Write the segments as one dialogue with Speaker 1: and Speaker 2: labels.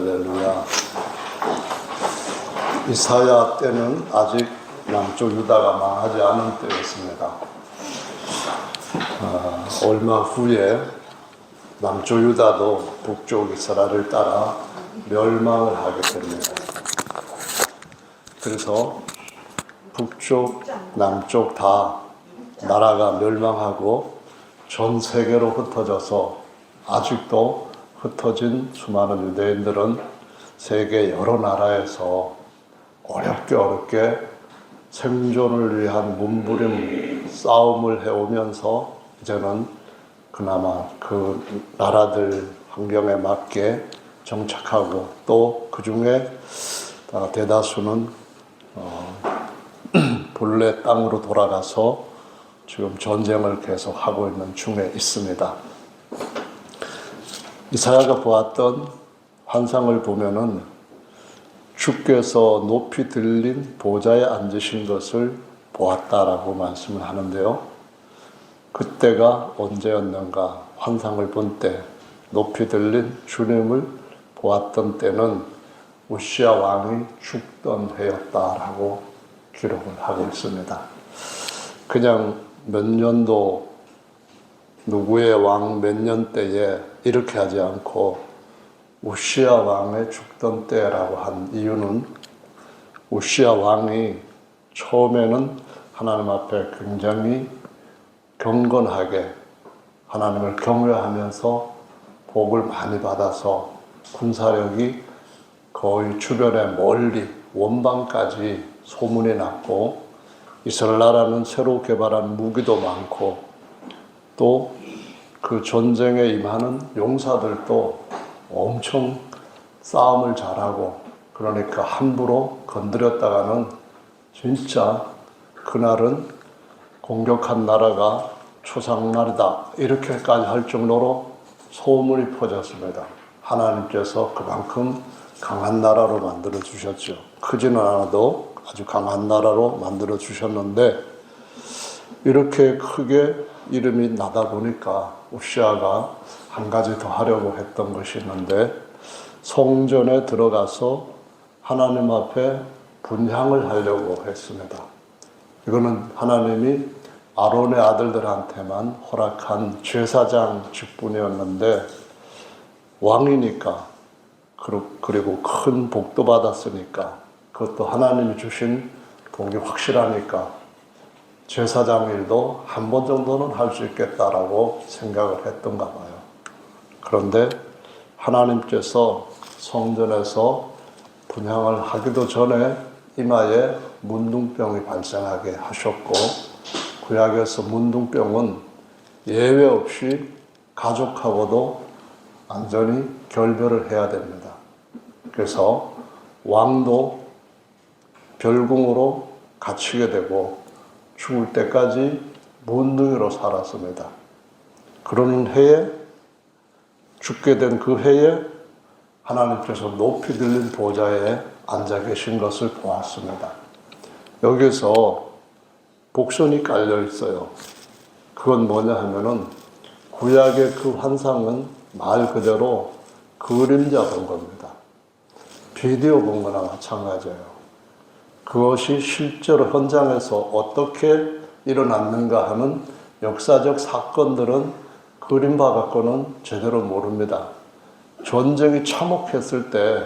Speaker 1: 할렐루야. 이사야 때는 아직 남쪽 유다가 망하지 않은 때였습니다. 아, 얼마 후에 남쪽 유다도 북쪽 이스라엘을 따라 멸망을 하게 됩니다. 그래서 북쪽, 남쪽 다 나라가 멸망하고 전 세계로 흩어져서 아직도 흩어진 수많은 유대인들은 세계 여러 나라에서 어렵게 어렵게 생존을 위한 몸부림 싸움을 해오면서 이제는 그나마 그 나라들 환경에 맞게 정착하고 또 그 중에 대다수는 어, 본래 땅으로 돌아가서 지금 전쟁을 계속 하고 있는 중에 있습니다. 이사야가 보았던 환상을 보면은 주께서 높이 들린 보좌에 앉으신 것을 보았다라고 말씀을 하는데요. 그때가 언제였는가 환상을 본 때 높이 들린 주님을 보았던 때는 우시아 왕이 죽던 해였다라고 기록을 하고 있습니다. 그냥 몇 년도 누구의 왕 몇 년 때에 이렇게 하지 않고 우시아 왕의 죽던 때라고 한 이유는 우시아 왕이 처음에는 하나님 앞에 굉장히 경건하게 하나님을 경외하면서 복을 많이 받아서 군사력이 거의 주변에 멀리 원방까지 소문이 났고 이스라엘 나라는 새로 개발한 무기도 많고 또 그 전쟁에 임하는 용사들도 엄청 싸움을 잘하고 그러니까 함부로 건드렸다가는 진짜 그날은 공격한 나라가 초상날이다 이렇게까지 할 정도로 소문이 퍼졌습니다. 하나님께서 그만큼 강한 나라로 만들어 주셨죠. 크지는 않아도 아주 강한 나라로 만들어 주셨는데 이렇게 크게 이름이 나다 보니까 우시아가 한 가지 더 하려고 했던 것이 있는데 성전에 들어가서 하나님 앞에 분향을 하려고 했습니다. 이거는 하나님이 아론의 아들들한테만 허락한 제사장 직분이었는데 왕이니까 그리고 큰 복도 받았으니까 그것도 하나님이 주신 복이 확실하니까 제사장 일도 한 번 정도는 할 수 있겠다라고 생각을 했던가 봐요. 그런데 하나님께서 성전에서 분향을 하기도 전에 이마에 문둥병이 발생하게 하셨고 구약에서 문둥병은 예외 없이 가족하고도 완전히 결별을 해야 됩니다. 그래서 왕도 별궁으로 갇히게 되고 죽을 때까지 문둥이로 살았습니다. 그러는 해에 죽게 된 그 해에 하나님께서 높이 들린 보좌에 앉아 계신 것을 보았습니다. 여기서 복선이 깔려 있어요. 그건 뭐냐 하면은 구약의 그 환상은 말 그대로 그림자 본 겁니다. 비디오 본 거나 마찬가지예요. 그것이 실제로 현장에서 어떻게 일어났는가 하는 역사적 사건들은 그림바 갖고는 제대로 모릅니다. 전쟁이 참혹했을 때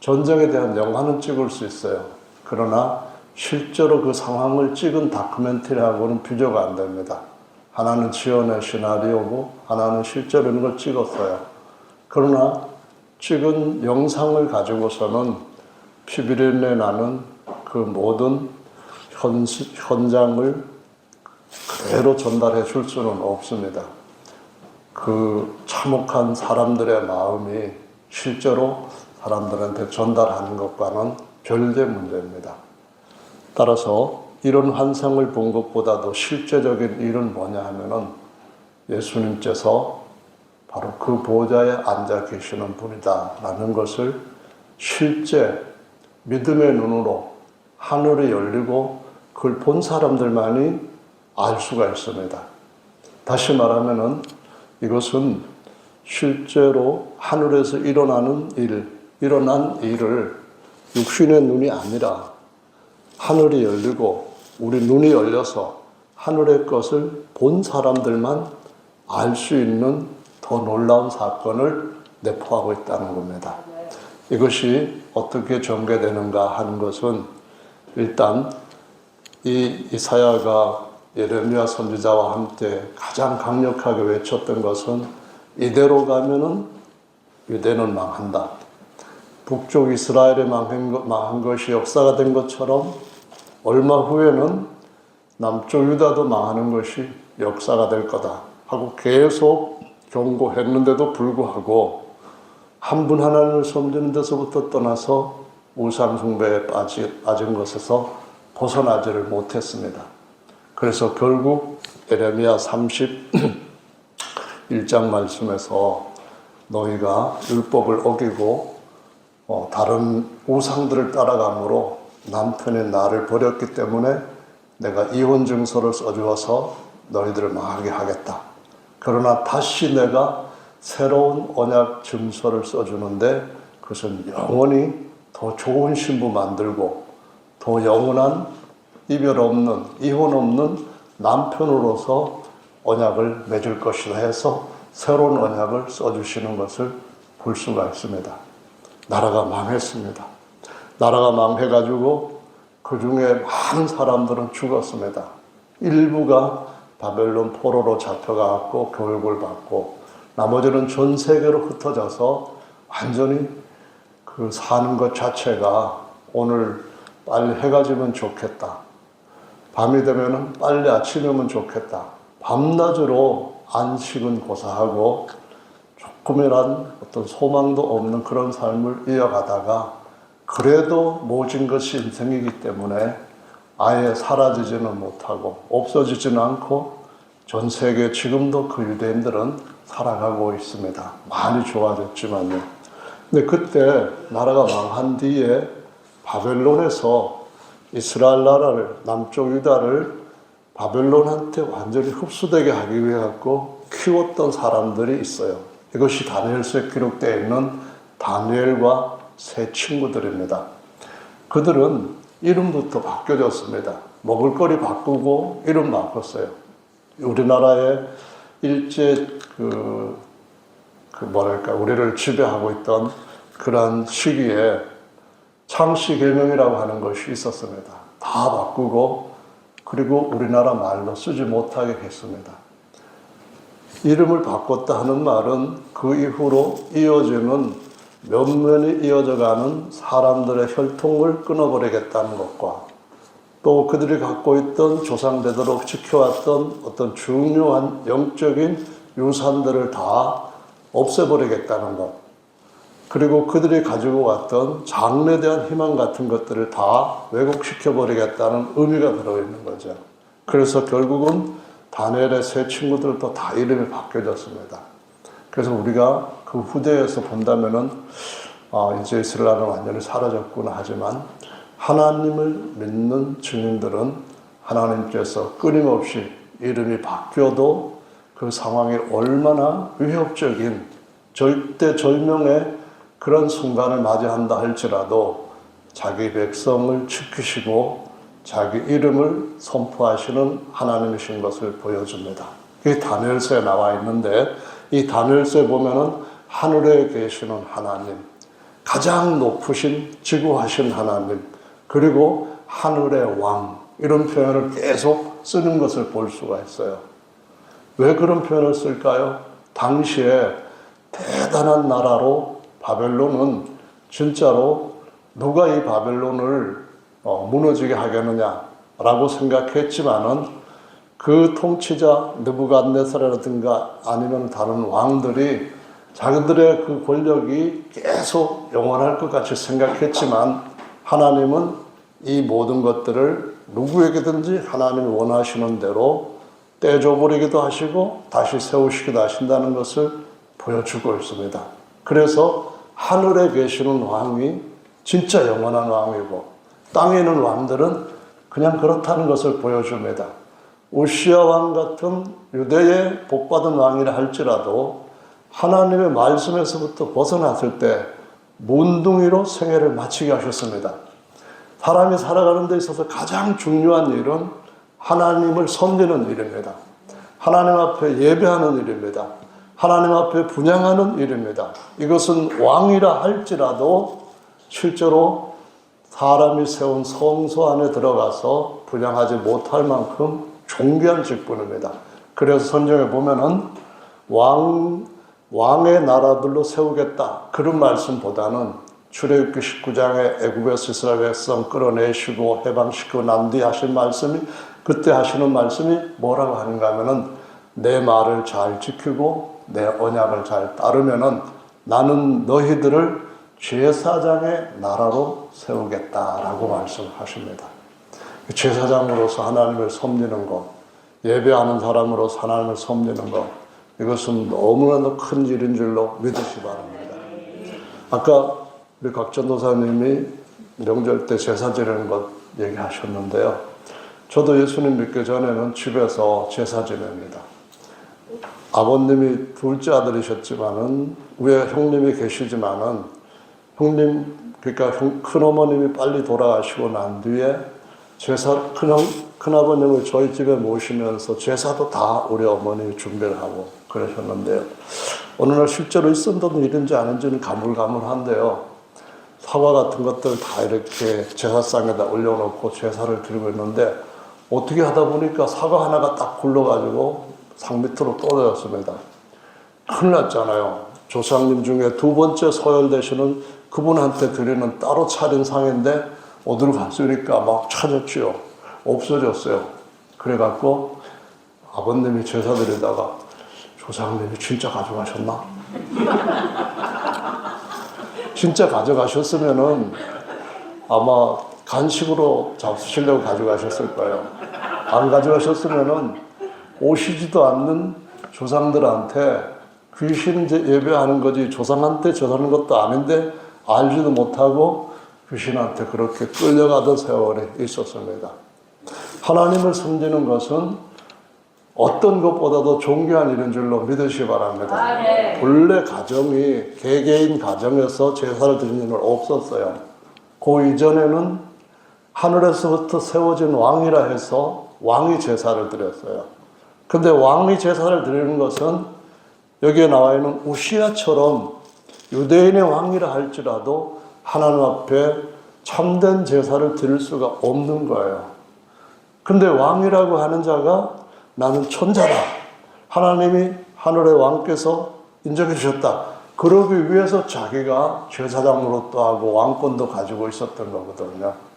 Speaker 1: 전쟁에 대한 영화는 찍을 수 있어요. 그러나 실제로 그 상황을 찍은 다큐멘터리하고는 비교가 안 됩니다. 하나는 지어낸 시나리오고 하나는 실제로 있는 걸 찍었어요. 그러나 찍은 영상을 가지고서는 피비린내 나는 그 모든 현, 현장을 그대로 전달해 줄 수는 없습니다. 그 참혹한 사람들의 마음이 실제로 사람들한테 전달하는 것과는 별개 문제입니다. 따라서 이런 환상을 본 것보다도 실제적인 일은 뭐냐 하면은 예수님께서 바로 그 보좌에 앉아 계시는 분이다라는 것을 실제 믿음의 눈으로 하늘이 열리고 그걸 본 사람들만이 알 수가 있습니다. 다시 말하면은 이것은 실제로 하늘에서 일어나는 일, 일어난 일을 육신의 눈이 아니라 하늘이 열리고 우리 눈이 열려서 하늘의 것을 본 사람들만 알 수 있는 더 놀라운 사건을 내포하고 있다는 겁니다. 이것이 어떻게 전개되는가 하는 것은 일단 이 이사야가 예레미야 선지자와 함께 가장 강력하게 외쳤던 것은 이대로 가면은 유대는 망한다. 북쪽 이스라엘이 망한, 것- 망한 것이 역사가 된 것처럼 얼마 후에는 남쪽 유다도 망하는 것이 역사가 될 거다 하고 계속 경고했는데도 불구하고 한 분 하나님을 섬기는 데서부터 떠나서 우상숭배에 빠진 것에서 벗어나지를 못했습니다. 그래서 결국 에레미야 31장 말씀에서 너희가 율법을 어기고 어, 다른 우상들을 따라감으로 남편의 나를 버렸기 때문에 내가 이혼 증서를 써주어서 너희들을 망하게 하겠다. 그러나 다시 내가 새로운 언약 증서를 써주는데 그것은 영원히 더 좋은 신부 만들고 더 영원한 이별 없는 이혼 없는 남편으로서 언약을 맺을 것이다 해서 새로운 언약을 써주시는 것을 볼 수가 있습니다. 나라가 망했습니다. 나라가 망해가지고 그 중에 많은 사람들은 죽었습니다. 일부가 바벨론 포로로 잡혀가고 교육을 받고 나머지는 전 세계로 흩어져서 완전히 그 사는 것 자체가 오늘 빨리 해가 지면 좋겠다. 밤이 되면은 빨리 아침이 오면 좋겠다. 밤낮으로 안식은 고사하고 조금이란 어떤 소망도 없는 그런 삶을 이어가다가 그래도 모진 것이 인생이기 때문에 아예 사라지지는 못하고 없어지지는 않고 전 세계 지금도 그 유대인들은 살아가고 있습니다. 많이 좋아졌지만요. 근데 그때 나라가 망한 뒤에 바벨론에서 이스라엘 나라를 남쪽 유다를 바벨론한테 완전히 흡수되게 하기 위해 갖고 키웠던 사람들이 있어요. 이것이 다니엘서에 기록되어 있는 다니엘과 세 친구들입니다. 그들은 이름부터 바뀌어졌습니다. 먹을거리 바꾸고 이름 바꿨어요. 우리나라의 일제 그, 그 뭐랄까 우리를 지배하고 있던 그런 시기에 창씨 개명이라고 하는 것이 있었습니다. 다 바꾸고 그리고 우리나라 말로 쓰지 못하게 했습니다. 이름을 바꿨다 하는 말은 그 이후로 이어지는 면면이 이어져가는 사람들의 혈통을 끊어버리겠다는 것과 또 그들이 갖고 있던 조상되도록 지켜왔던 어떤 중요한 영적인 유산들을 다 없애버리겠다는 것. 그리고 그들이 가지고 왔던 장래에 대한 희망 같은 것들을 다 왜곡시켜버리겠다는 의미가 들어있는 거죠. 그래서 결국은 다니엘의 세 친구들도 다 이름이 바뀌어졌습니다. 그래서 우리가 그 후대에서 본다면은 아, 이제 이스라엘은 완전히 사라졌구나 하지만 하나님을 믿는 증인들은 하나님께서 끊임없이 이름이 바뀌어도 그 상황이 얼마나 위협적인 절대 절명의 그런 순간을 맞이한다 할지라도 자기 백성을 지키시고 자기 이름을 선포하시는 하나님이신 것을 보여줍니다. 이 다니엘서에 나와 있는데 이 다니엘서에 보면은 하늘에 계시는 하나님, 가장 높으신 지구하신 하나님, 그리고 하늘의 왕 이런 표현을 계속 쓰는 것을 볼 수가 있어요. 왜 그런 표현을 쓸까요? 당시에 대단한 나라로 바벨론은 진짜로 누가 이 바벨론을 어, 무너지게 하겠느냐라고 생각했지만은 그 통치자 느부갓네살이라든가 아니면 다른 왕들이 자기들의 그 권력이 계속 영원할 것 같이 생각했지만 하나님은 이 모든 것들을 누구에게든지 하나님이 원하시는 대로 떼줘버리기도 하시고 다시 세우시기도 하신다는 것을 보여주고 있습니다. 그래서 하늘에 계시는 왕이 진짜 영원한 왕이고 땅에 있는 왕들은 그냥 그렇다는 것을 보여줍니다. 우시아 왕 같은 유대의 복받은 왕이라 할지라도 하나님의 말씀에서부터 벗어났을 때 몬둥이로 생애를 마치게 하셨습니다. 사람이 살아가는 데 있어서 가장 중요한 일은 하나님을 섬기는 일입니다. 하나님 앞에 예배하는 일입니다. 하나님 앞에 분양하는 일입니다. 이것은 왕이라 할지라도 실제로 사람이 세운 성소 안에 들어가서 분양하지 못할 만큼 존귀한 직분입니다. 그래서 성경에 보면은 왕 왕의 나라들로 세우겠다 그런 말씀보다는 출애굽기 19장에 애굽에서 이스라엘 백성 끌어내시고 해방시키고 난 뒤에 하신 말씀이 그때 하시는 말씀이 뭐라고 하는가 하면은 내 말을 잘 지키고 내 언약을 잘 따르면은 나는 너희들을 제사장의 나라로 세우겠다라고 말씀하십니다. 제사장으로서 하나님을 섬기는 것, 예배하는 사람으로서 하나님을 섬기는 것, 이것은 너무나도 큰 일인 줄로 믿으시 바랍니다. 아까 우리 각전도사님이 명절 때 제사 지내는 것 얘기하셨는데요. 저도 예수님 믿기 전에는 집에서 제사 지냅니다. 아버님이 둘째 아들이셨지만은 위에 형님이 계시지만은 형님 그러니까 형, 큰어머님이 빨리 돌아가시고 난 뒤에 제사 큰형 큰아버님을 저희 집에 모시면서 제사도 다 우리 어머님이 준비를 하고 그러셨는데요. 어느 날 실제로 있었던 일인지 아닌지는 가물가물한데요. 사과 같은 것들 다 이렇게 제사상에다 올려놓고 제사를 드리고 있는데 어떻게 하다 보니까 사과 하나가 딱 굴러가지고 상 밑으로 떨어졌습니다. 큰일 났잖아요. 조상님 중에 두 번째 서열되시는 그분한테 드리는 따로 차린 상인데 어디로 갔으니까 막 찾았지요. 없어졌어요. 그래갖고 아버님이 제사 드리다가 조상님이 진짜 가져가셨나? 진짜 가져가셨으면은 아마 간식으로 잡수시려고 가져가셨을 거예요. 안 가져가셨으면은 오시지도 않는 조상들한테 귀신 예배하는 거지 조상한테 전하는 것도 아닌데 알지도 못하고 귀신한테 그렇게 끌려가던 세월이 있었습니다. 하나님을 섬기는 것은 어떤 것보다도 존귀한 일인 줄로 믿으시 바랍니다. 본래 가정이 개개인 가정에서 제사를 드리는 일은 없었어요. 그 이전에는 하늘에서부터 세워진 왕이라 해서 왕이 제사를 드렸어요. 근데 왕이 제사를 드리는 것은 여기에 나와 있는 우시아처럼 유대인의 왕이라 할지라도 하나님 앞에 참된 제사를 드릴 수가 없는 거예요. 근데 왕이라고 하는 자가 나는 천자다. 하나님이 하늘의 왕께서 인정해 주셨다. 그러기 위해서 자기가 제사장으로 또 하고 왕권도 가지고 있었던 거거든요.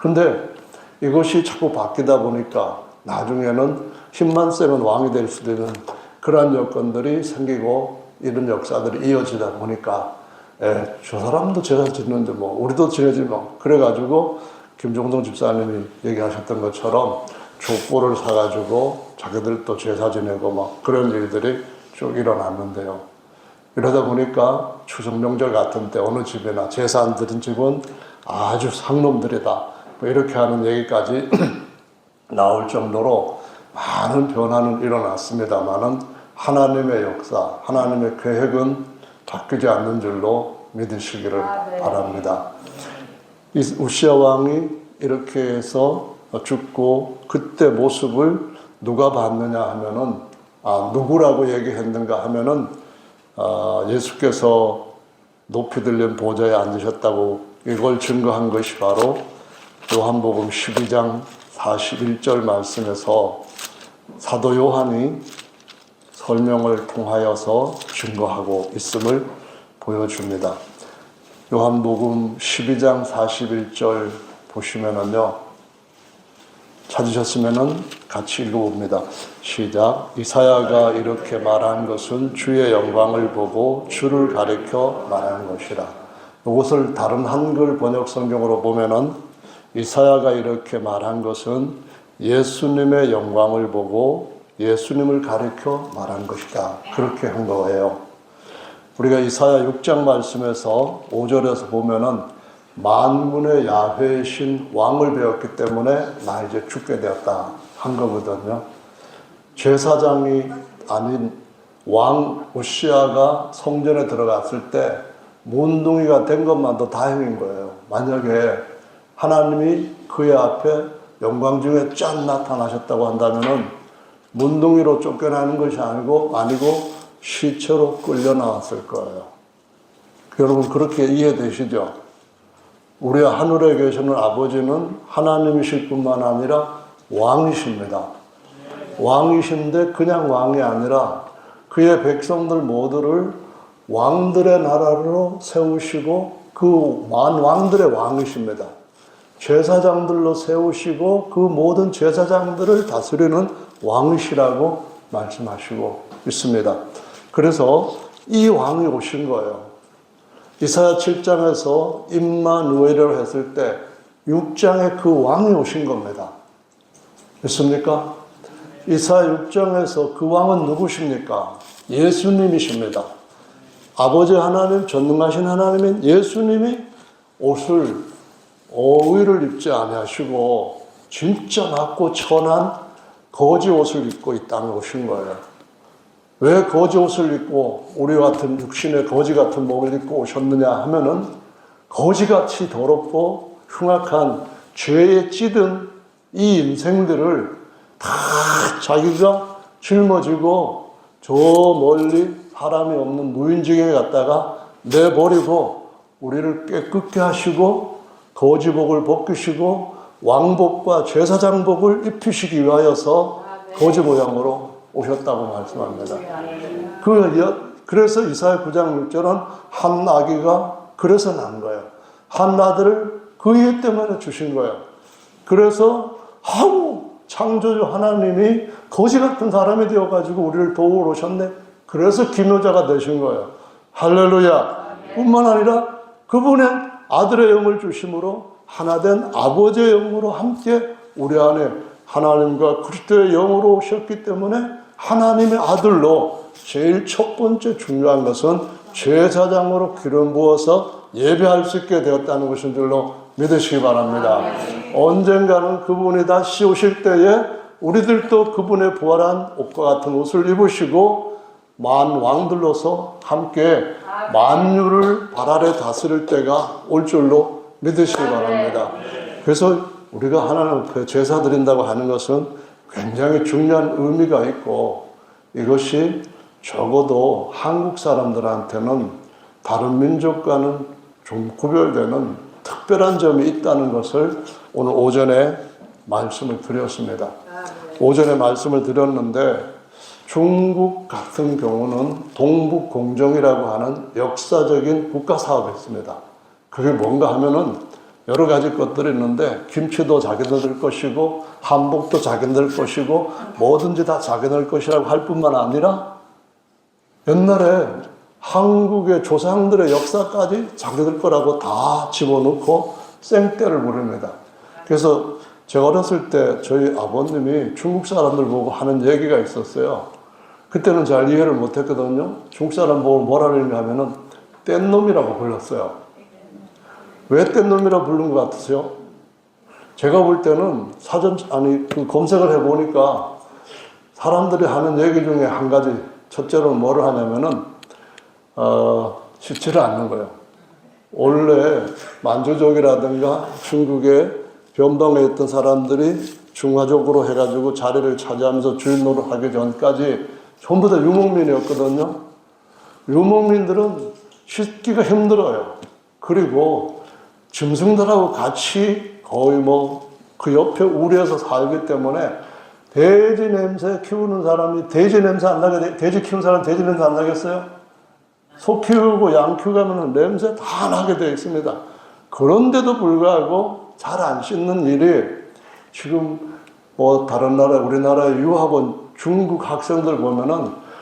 Speaker 1: 근데 이것이 자꾸 바뀌다 보니까 나중에는 힘만 세면 왕이 될 수도 있는 그러한 여건들이 생기고 이런 역사들이 이어지다 보니까 예, 저 사람도 제사 지내는데 뭐 우리도 지내지 뭐 그래가지고 김종동 집사님이 얘기하셨던 것처럼 족보를 사가지고 자기들도 제사 지내고 막 그런 일들이 쭉 일어났는데요. 이러다 보니까 추석 명절 같은 때 어느 집이나 제사 안 드린 집은 아주 상놈들이다. 뭐 이렇게 하는 얘기까지 나올 정도로 많은 변화는 일어났습니다만은 하나님의 역사, 하나님의 계획은 바뀌지 않는 줄로 믿으시기를 바랍니다. 이 우시아 왕이 이렇게 해서 죽고 그때 모습을 누가 봤느냐 하면은 아 누구라고 얘기했는가 하면은 아, 예수께서 높이 들린 보좌에 앉으셨다고 이걸 증거한 것이 바로 요한복음 12장 41절 말씀에서 사도 요한이 설명을 통하여서 증거하고 있음을 보여줍니다. 요한복음 12장 41절 보시면은요. 찾으셨으면은 같이 읽어봅니다. 시작. 이사야가 이렇게 말한 것은 주의 영광을 보고 주를 가리켜 말한 것이라. 이것을 다른 한글 번역 성경으로 보면은 이사야가 이렇게 말한 것은 예수님의 영광을 보고 예수님을 가리켜 말한 것이다. 그렇게 한 거예요. 우리가 이사야 6장 말씀에서 5절에서 보면은 만군의 야훼신 왕을 배웠기 때문에 나 이제 죽게 되었다 한 거거든요. 제사장이 아닌 왕 오시아가 성전에 들어갔을 때 문둥이가 된 것만도 다행인 거예요. 만약에 하나님이 그의 앞에 영광 중에 짠 나타나셨다고 한다면은 문둥이로 쫓겨나는 것이 아니고 아니고 시체로 끌려 나왔을 거예요. 여러분 그렇게 이해되시죠? 우리 하늘에 계시는 아버지는 하나님이실 뿐만 아니라 왕이십니다. 왕이신데 그냥 왕이 아니라 그의 백성들 모두를 왕들의 나라로 세우시고 그만 왕들의 왕이십니다. 제사장들로 세우시고 그 모든 제사장들을 다스리는 왕이시라고 말씀하시고 있습니다. 그래서 이 왕이 오신 거예요. 이사야 7장에서 임마누엘이라고 했을 때 6장에 그 왕이 오신 겁니다. 믿습니까? 이사야 6장에서 그 왕은 누구십니까? 예수님이십니다. 아버지 하나님, 전능하신 하나님인 예수님이 옷을 어위를 입지 아니하시고 진짜 낮고 천한 거지 옷을 입고 이 땅에 오신 거예요. 왜 거지 옷을 입고 우리 같은 육신의 거지 같은 몸을 입고 오셨느냐 하면은 거지같이 더럽고 흉악한 죄에 찌든 이 인생들을 다 자기가 짊어지고 저 멀리 사람이 없는 무인지경에 갔다가 내버리고 우리를 깨끗게 하시고 거지복을 벗기시고 왕복과 제사장복을 입히시기 위하여서 거지 모양으로 오셨다고 말씀합니다. 그 여- 그래서 이사야 9장 6절은 한 아기가 그래서 난 거예요. 한 아들을 그 이유 때문에 주신 거예요. 그래서 하고 창조주 하나님이 거지 같은 사람이 되어가지고 우리를 도우러 오셨네. 그래서 기묘자가 되신 거예요. 할렐루야. 뿐만 아니라 그분의 아들의 영을 주심으로 하나된 아버지의 영으로 함께 우리 안에 하나님과 그리스도의 영으로 오셨기 때문에 하나님의 아들로 제일 첫 번째 중요한 것은 제사장으로 기름 부어서 예배할 수 있게 되었다는 것인 줄로 믿으시기 바랍니다. 언젠가는 그분이 다시 오실 때에 우리들도 그분의 부활한 옷과 같은 옷을 입으시고 만 왕들로서 함께 만유를 발 아래 다스릴 때가 올 줄로 믿으시기 바랍니다. 그래서 우리가 하나님 앞에 제사 드린다고 하는 것은 굉장히 중요한 의미가 있고 이것이 적어도 한국 사람들한테는 다른 민족과는 좀 구별되는 특별한 점이 있다는 것을 오늘 오전에 말씀을 드렸습니다. 오전에 말씀을 드렸는데 중국 같은 경우는 동북공정이라고 하는 역사적인 국가 사업이 있습니다. 그게 뭔가 하면은 여러 가지 것들이 있는데 김치도 자기들 것이고 한복도 자기들 것이고 뭐든지 다 자기들 것이라고 할 뿐만 아니라 옛날에 한국의 조상들의 역사까지 자기들 거라고 다 집어넣고 생떼를 부릅니다. 그래서 제가 어렸을 때 저희 아버님이 중국 사람들 보고 하는 얘기가 있었어요. 그때는 잘 이해를 못했거든요. 중국 사람 보고 뭐라 그러냐 하면은 뗀놈이라고 불렀어요. 왜 뗀놈이라고 부른 것 같으세요? 제가 볼 때는 사전, 아니, 그 검색을 해보니까 사람들이 하는 얘기 중에 한 가지, 첫째로 뭐를 하냐면은, 어, 쉽지를 않는 거예요. 원래 만주족이라든가 중국에 변방에 있던 사람들이 중화족으로 해가지고 자리를 차지하면서 주인 노릇하기 전까지 전부 다 유목민이었거든요. 유목민들은 쉽기가 힘들어요. 그리고 짐승들하고 같이 거의 뭐 그 옆에 우리에서 살기 때문에 돼지 냄새 키우는 사람이 돼지 냄새 안 나게 돼- 돼지 키우는 사람 돼지 냄새 안 나겠어요? 소 키우고 양 키우고 하면 냄새 다 나게 되어 있습니다. 그런데도 불구하고 잘 안 씻는 일이 지금 뭐 다른 나라, 우리나라에 유학 온 중국 학생들 보면은